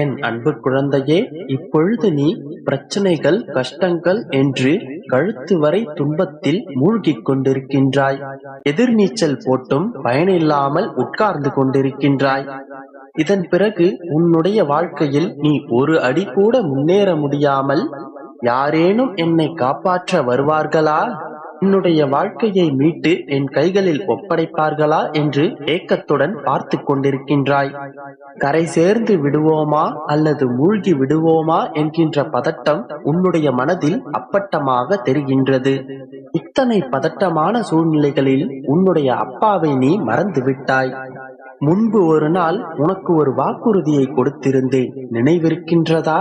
என் அன்பு குழந்தையே இப்பொழுது நீ பிரச்சனைகள் கஷ்டங்கள் என்று கழுத்து வரை துன்பத்தில் மூழ்கிக் கொண்டிருக்கின்றாய். எதிர்நீச்சல் போட்டும் பயனில்லாமல் உட்கார்ந்து கொண்டிருக்கின்றாய். இதன் பிறகு உன்னுடைய வாழ்க்கையில் நீ ஒரு அடி கூட முன்னேற முடியாமல் யாரேனும் என்னை காப்பாற்ற வருவார்களா? என்னுடைய வாழ்க்கையை மீட்டு என் கைகளில் ஒப்படைப்பார்களா என்று ஏக்கத்துடன் பார்த்து கொண்டிருக்கின்றாய். கரை சேர்ந்து விடுவோமா அல்லது மூழ்கி விடுவோமா என்கின்ற பதட்டம் உன்னுடைய மனதில் அப்பட்டமாக தெரிகின்றது. இத்தனை பதட்டமான சூழ்நிலைகளில் உன்னுடைய அப்பாவை நீ மறந்து விட்டாய் முன்பு ஒரு நாள் உனக்கு ஒரு வாக்குறுதியை கொடுத்திருந்தேன். நினைவிருக்கின்றதா?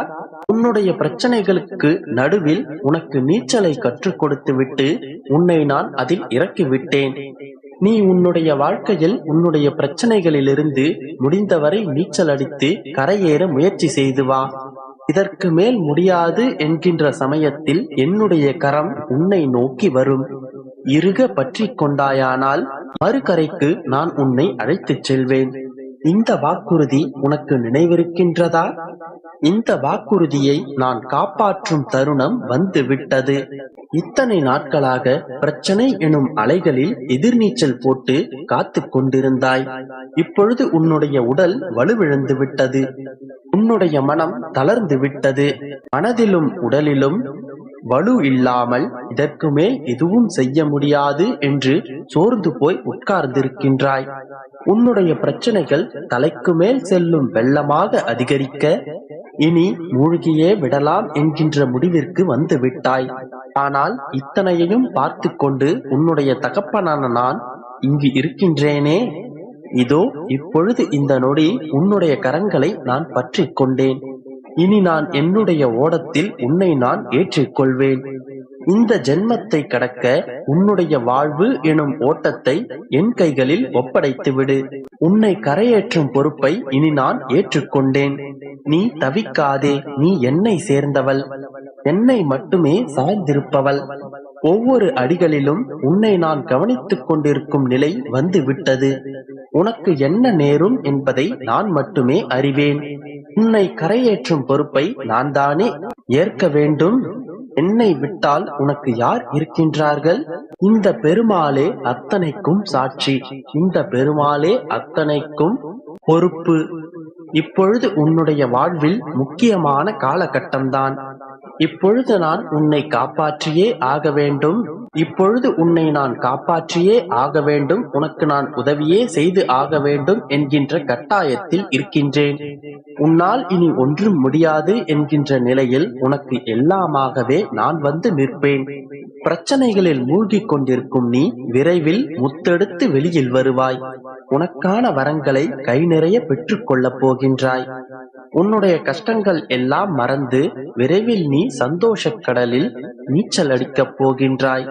உன்னுடைய பிரச்சனைகளுக்கு நடுவில் உனக்கு நீச்சலை கற்றுக் கொடுத்துவிட்டு உன்னை நான் அதில் இறக்கிவிட்டேன். நீ உன்னுடைய வாழ்க்கையில் உன்னுடைய பிரச்சனைகளிலிருந்து முடிந்தவரை நீச்சல் அடித்து கரையேற முயற்சி செய்து வா. இதற்கு மேல் முடியாது என்கின்ற சமயத்தில் என்னுடைய கரம் உன்னை நோக்கி வரும். இறுக பற்றி கொண்டாயானால் மறுகரைக்கு நான் உன்னை அழைத்துச் செல்வேன். இந்த வாக்குறுதி உனக்கு நினைவிருக்கின்றதா? இந்த வாக்குறுதியை நான் காப்பாற்றும் தருணம் வந்து விட்டது இத்தனை நாட்களாக பிரச்சனை எனும் அலைகளில் எதிர்நீச்சல் போட்டு காத்து கொண்டிருந்தாய். இப்பொழுது உன்னுடைய உடல் வலுவிழந்து விட்டது. உன்னுடைய மனம் தளர்ந்து விட்டது. மனதிலும் உடலிலும் வலு இல்லாமல் இதற்கு மேல் எதுவும் செய்ய முடியாது என்று சோர்ந்து போய் உட்கார்ந்திருக்கின்றாய். உன்னுடைய பிரச்சனைகள் தலைக்கு மேல் செல்லும் வெள்ளமாக அதிகரிக்க இனி மூழ்கியே விடலாம் என்கின்ற முடிவிற்கு வந்து விட்டாய். ஆனால் இத்தனையையும் பார்த்து கொண்டு உன்னுடைய தகப்பனான நான் இங்கு இருக்கின்றேனே. இதோ இப்பொழுது இந்த நொடி உன்னுடைய கரங்களை நான் பற்றி கொண்டேன் இனி நான் என்னுடைய ஓடத்தில் உன்னை நான் ஏற்றிக்கொள்வேன். இந்த ஜென்மத்தை கடக்க உன்னுடைய வாழ்வு எனும் ஓட்டத்தை என் கைகளில் ஒப்படைத்து விடு உன்னை கரையேற்றும் பொறுப்பை இனி நான் ஏற்றுக்கொண்டேன். நீ தவிக்காதே நீ என்னை சேர்ந்தவள். என்னை மட்டுமே சார்ந்திருப்பவள். ஒவ்வொரு அடிகளிலும் உன்னை நான் கவனித்துக் கொண்டிருக்கும் நிலை வந்து விட்டது உனக்கு என்ன நேரும் என்பதை நான் மட்டுமே அறிவேன். உன்னை கரையேற்றும் பொறுப்பை நான் தானே ஏற்க வேண்டும். என்னை விட்டால் உனக்கு யார் இருக்கின்றார்கள்? இந்த பெருமாளே அத்தனைக்கும் சாட்சி. இந்த பெருமாளே அத்தனைக்கும் பொறுப்பு. இப்பொழுது உன்னுடைய வாழ்வில் முக்கியமான காலகட்டம்தான். இப்பொழுது நான் உன்னை காப்பாற்றியே ஆக வேண்டும். இப்பொழுது உன்னை நான் காப்பாற்றியே ஆக வேண்டும். உனக்கு நான் உதவியே செய்து ஆக வேண்டும் என்கின்ற கட்டாயத்தில் இருக்கின்றேன். உன்னால் இனி ஒன்றும் முடியாது என்கின்ற நிலையில் உனக்கு எல்லாமாகவே நான் வந்து நிற்பேன். பிரச்சனைகளில் மூழ்கிக் கொண்டிருக்கும் நீ விரைவில் முத்தெடுத்து வெளியில் வருவாய். உனக்கான வரங்களை கை நிறைய பெற்றுக் கொள்ளப் போகின்றாய். உன்னுடைய கஷ்டங்கள் எல்லாம் மறந்து விரைவில் நீ சந்தோஷக் கடலில் நீச்சல் அடிக்கப் போகின்றாய்.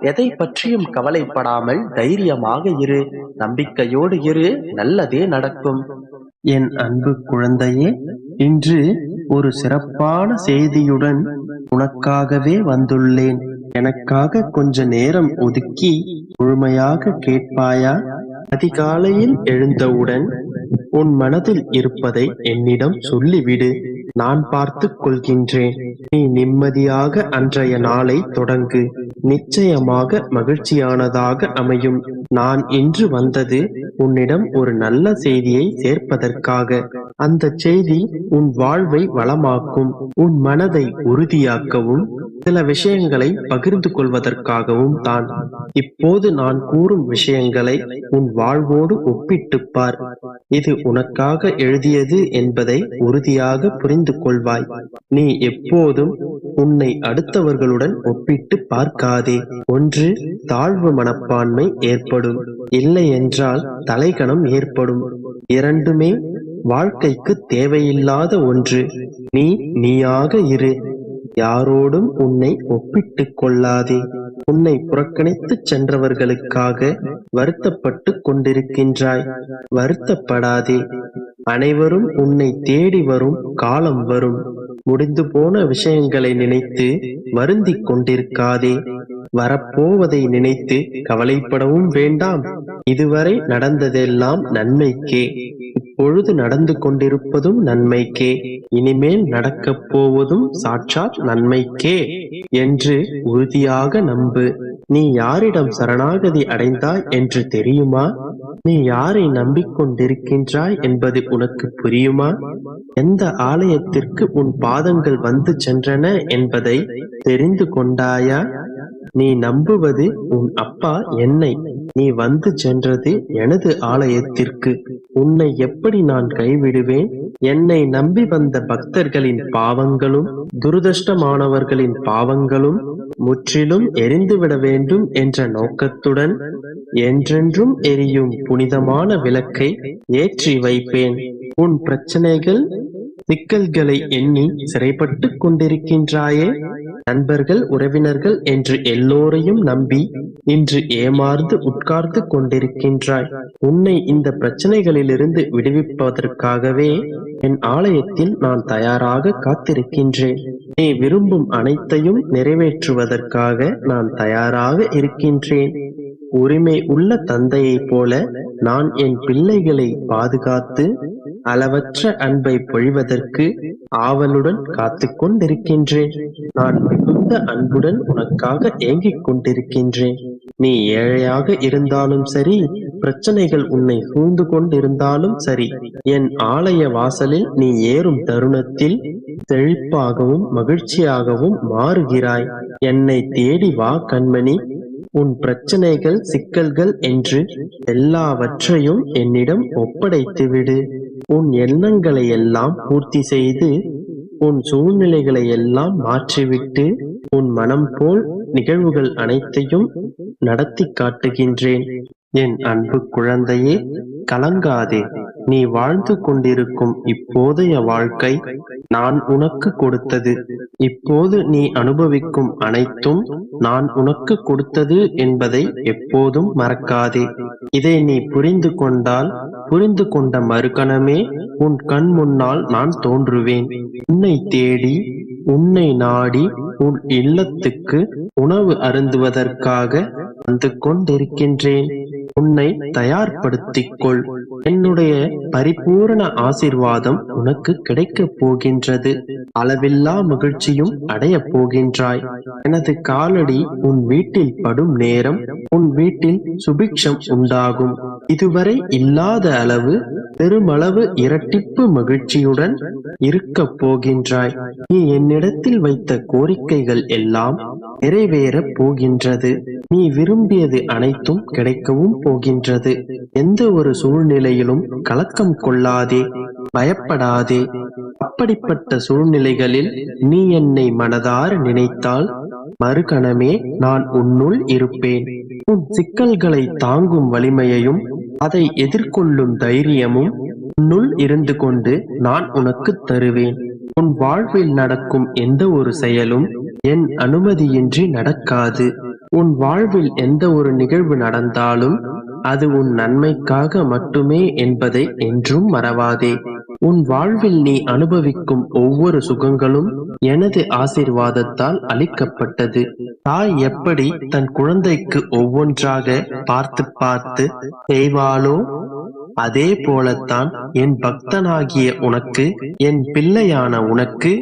எதை பற்றியும் கவலைப்படாமல் தைரியமாக இரு. நம்பிக்கையோடு இரு. நல்லதே நடக்கும். என் அன்பு குழந்தையே இன்று ஒரு சிறப்பான செய்தியுடன் உனக்காகவே வந்துள்ளேன். எனக்காக கொஞ்ச நேரம் ஒதுக்கி முழுமையாக கேட்பாயா? அதிகாலையில் எழுந்தவுடன் உன் மனதில் இருப்பதை என்னிடம் சொல்லிவிடு. நான் பார்த்துக் கொள்கின்றேன். நீ நிம்மதியாக அன்றைய நாளை தொடங்கு. நிச்சயமாக மகிழ்ச்சியானதாக அமையும். நான் இன்று வந்தது உன்னிடம் ஒரு நல்ல செய்தியை சேர்ப்பதற்காக. அந்த செய்தி உன் வாழ்வை வளமாக்கும். உன் மனதை உறுதியாக்கவும் சில விஷயங்களை பகிர்ந்து கொள்வதற்காகவும் தான். இப்போது நான் கூறும் விஷயங்களை உன் வாழ்வோடு ஒப்பிட்டுப்பார். இது உனக்காக எழுதியது என்பதை உறுதியாக புரிந்து கொள்வாய் நீ எப்போதும் உன்னை அடுத்தவர்களுடன் ஒப்பிட்டு பார்க்காதே. ஒன்று தாழ்வு மனப்பான்மை ஏற்படும். இல்லை என்றால் தலைகணம் ஏற்படும். இரண்டுமே வாழ்க்கைக்கு தேவையில்லாத ஒன்று. நீ நீயாக இரு. யாரோடும் உன்னை ஒப்பிட்டுக் கொள்ளாதே. உன்னை புறக்கணித்துச் சென்றவர்களுக்காக வருத்தப்பட்டு கொண்டிருக்கின்றாய். வருத்தப்படாதே. அனைவரும் உன்னை தேடி வரும் காலம் வரும். முடிந்து போன விஷயங்களை நினைத்து வருந்திக் கொண்டிருக்காதே. வரப்போவதை நினைத்து கவலைப்படவும் வேண்டாம். இதுவரை நடந்ததெல்லாம் நன்மைக்கே. இப்பொழுது நடந்து கொண்டிருப்பதும் நன்மைக்கே. இனிமேல் நடக்கப் போவதும் சாட்சாத் நன்மைக்கே என்று உறுதியாக நம்பு. நீ யாரிடம் சரணாகதி அடைந்தாய் என்று தெரியுமா? நீ யாரை நம்பிக்கொண்டிருக்கின்றாய் என்பது உனக்கு புரியுமா? எந்த ஆலயத்திற்கு உன் பாதங்கள் வந்து சென்றன என்பதை தெரிந்து கொண்டாயா? நீ நம்புவது உன் அப்பா என்னை. நீ வந்து சென்றது எனது ஆலயத்திற்கு. உன்னை எப்படி நான் கைவிடுவேன்? என்னை நம்பி வந்த பக்தர்களின் பாவங்களும் துரதிருஷ்டமானவர்களின் பாவங்களும் முற்றிலும் எரிந்துவிட வேண்டும் என்ற நோக்கத்துடன் என்றென்றும் எரியும் புனிதமான விளக்கை ஏற்றி வைப்பேன். உன் பிரச்சனைகள் சிக்கல்களை எண்ணி சிறைப்பட்டுக் கொண்டிருக்கின்றாயே? நண்பர்கள் உறவினர்கள் என்று எல்லோரையும் நம்பி இன்று ஏமாந்து உட்கார்ந்து கொண்டிருக்கின்றாய். உன்னை இந்த பிரச்சனைகளிலிருந்து விடுவிப்பதற்காகவே என் ஆலயத்தில் நான் தயாராக காத்திருக்கின்றேன். நீ விரும்பும் அனைத்தையும் நிறைவேற்றுவதற்காக நான் தயாராக இருக்கின்றேன். உரிமை உள்ள தந்தையைப் போல நான் என் பிள்ளைகளை பாதுகாத்து அளவற்ற அன்பை பொழிவதற்கு ஆவலுடன் காத்து கொண்டிருக்கின்றேன் நான் மிகுந்த அன்புடன் உனக்காக ஏங்கிக் கொண்டிருக்கின்றேன் நீ ஏழையாக இருந்தாலும் சரி பிரச்சனைகள் உன்னை சூழ்ந்து கொண்டிருந்தாலும் சரி என் ஆலய வாசலில் நீ ஏறும் தருணத்தில் செழிப்பாகவும் மகிழ்ச்சியாகவும் மாறுகிறாய். என்னை தேடி வா கண்மணி. உன் பிரச்சனைகள் சிக்கல்கள் என்று எல்லாவற்றையும் என்னிடம் ஒப்படைத்துவிடு. உன் எண்ணங்களை எல்லாம் பூர்த்தி செய்து உன் சூழ்நிலைகளை எல்லாம் மாற்றிவிட்டு உன் மனம் போல் நிகழ்வுகள் அனைத்தையும் நடத்தி காட்டுகின்றேன். என் அன்பு குழந்தையே கலங்காதே. நீ வாழ்ந்து கொண்டிருக்கும் இப்போதைய வாழ்க்கை நான் உனக்கு கொடுத்தது. இப்போது நீ அனுபவிக்கும் அனைத்தும் நான் உனக்கு கொடுத்தது என்பதை எப்போதும் மறக்காதே. இதை நீ புரிந்து கொண்டால் புரிந்து கொண்ட மறுகணமே உன் கண் முன்னால் நான் தோன்றுவேன். உன்னை தேடி உன்னை நாடி உன் இல்லத்துக்கு உணவு அருந்துவதற்காக வந்து கொண்டிருக்கின்றேன். உன்னை தயார்படுத்திக் கொள் என்னுடைய பரிபூரண ஆசிர்வாதம் உனக்கு கிடைக்கப் போகின்றது. அளவில்லா மகிழ்ச்சியும் அடையப் போகின்றாய். எனது காலடி உன் வீட்டில் படும் நேரம் உன் வீட்டில் சுபிக்ஷம் உண்டாகும். இதுவரை இல்லாத அளவு பெருமளவு இரட்டிப்பு மகிழ்ச்சியுடன் இருக்கப் போகின்றாய். நீ என்னிடத்தில் வைத்த கோரிக்கைகள் எல்லாம் நிறைவேறப் போகின்றது. நீ விரும்பியது அனைத்தும் கிடைக்கவும் போகின்றது. எந்த ஒரு சூழ்நிலையிலும் கலக்கம் கொள்ளாதே பயப்படாதே. அப்படிப்பட்ட சூழ்நிலைகளில் நீ என்னை மனதார நினைத்தால் மறுகணமே நான் உன்னுள் இருப்பேன். உன் சிக்கல்களை தாங்கும் வலிமையையும் அதை எதிர்கொள்ளும் தைரியமும் உன்னுள் இருந்து கொண்டு நான் உனக்கு தருவேன். உன் வாழ்வில் நடக்கும் எந்த ஒரு செயலும் என் அனுமதியின்றி நடக்காது. உன் வாழ்வில் எந்த ஒரு நிகழ்வு நடந்தாலும் அது உன் நன்மைக்காக மட்டுமே என்பதை என்றும் மறவாதே. உன் வாழ்வில் நீ அனுபவிக்கும் ஒவ்வொரு சுகங்களும் எனது ஆசீர்வாதத்தால் அளிக்கப்பட்டது. தாய் எப்படி தன் குழந்தைக்கு ஒவ்வொன்றாக பார்த்து பார்த்து செய்வாளோ அதே போலத்தான் என் பக்தனாகிய உனக்கு என் பிள்ளையான உனக்கு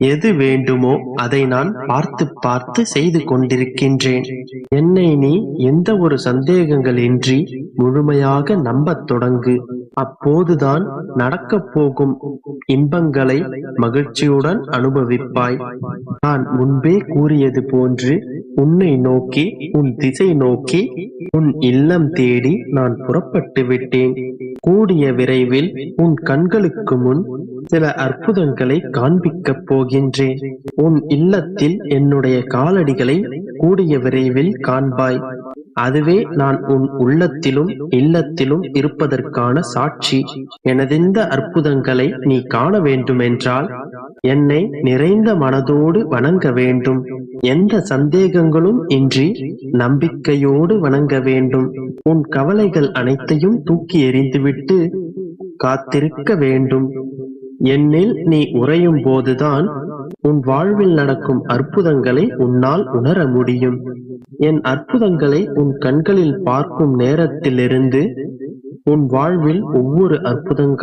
எது வேண்டுமோ அதை நான் பார்த்து பார்த்து செய்து கொண்டிருக்கின்றேன். என்னை நீ எந்த ஒரு சந்தேகங்கள் இன்றி முழுமையாக நம்பத் தொடங்கு. அப்போதுதான் நடக்கப் போகும் இன்பங்களை மகிழ்ச்சியுடன் அனுபவிப்பாய். நான் முன்பே கூறியது போன்று உன்னை நோக்கி உன் திசை நோக்கி உன் இல்லம் தேடி நான் புறப்பட்டு விட்டேன். கூடிய விரைவில் உன் கண்களுக்கு முன் சில அற்புதங்களை காண்பிக்கப் போகின்றேன். உன் இல்லத்தில் என்னுடைய காலடிகளை கூடிய விரைவில் காண்பாய். அதுவே நான் உன் உள்ளத்திலும் இல்லத்திலும் இருப்பதற்கான சாட்சி. எனதிந்த அற்புதங்களை நீ காண வேண்டுமென்றால் என்னை நிறைந்த மனதோடு வணங்க வேண்டும். எந்த சந்தேகங்களும் இன்றி நம்பிக்கையோடு வணங்க வேண்டும். உன் கவலைகள் அனைத்தையும் தூக்கி எறிந்துவிட்டு காத்திருக்க வேண்டும். என்னில் நீ உறையும் போதுதான் உன் வாழ்வில் நடக்கும் அற்புதங்களை உன்னால் உணர முடியும். என் அற்புதங்களை உன் கண்களில் பார்க்கும் நேரத்திலிருந்து உன் வாழ்வில் ஒவ்வொரு அற்புதங்கள்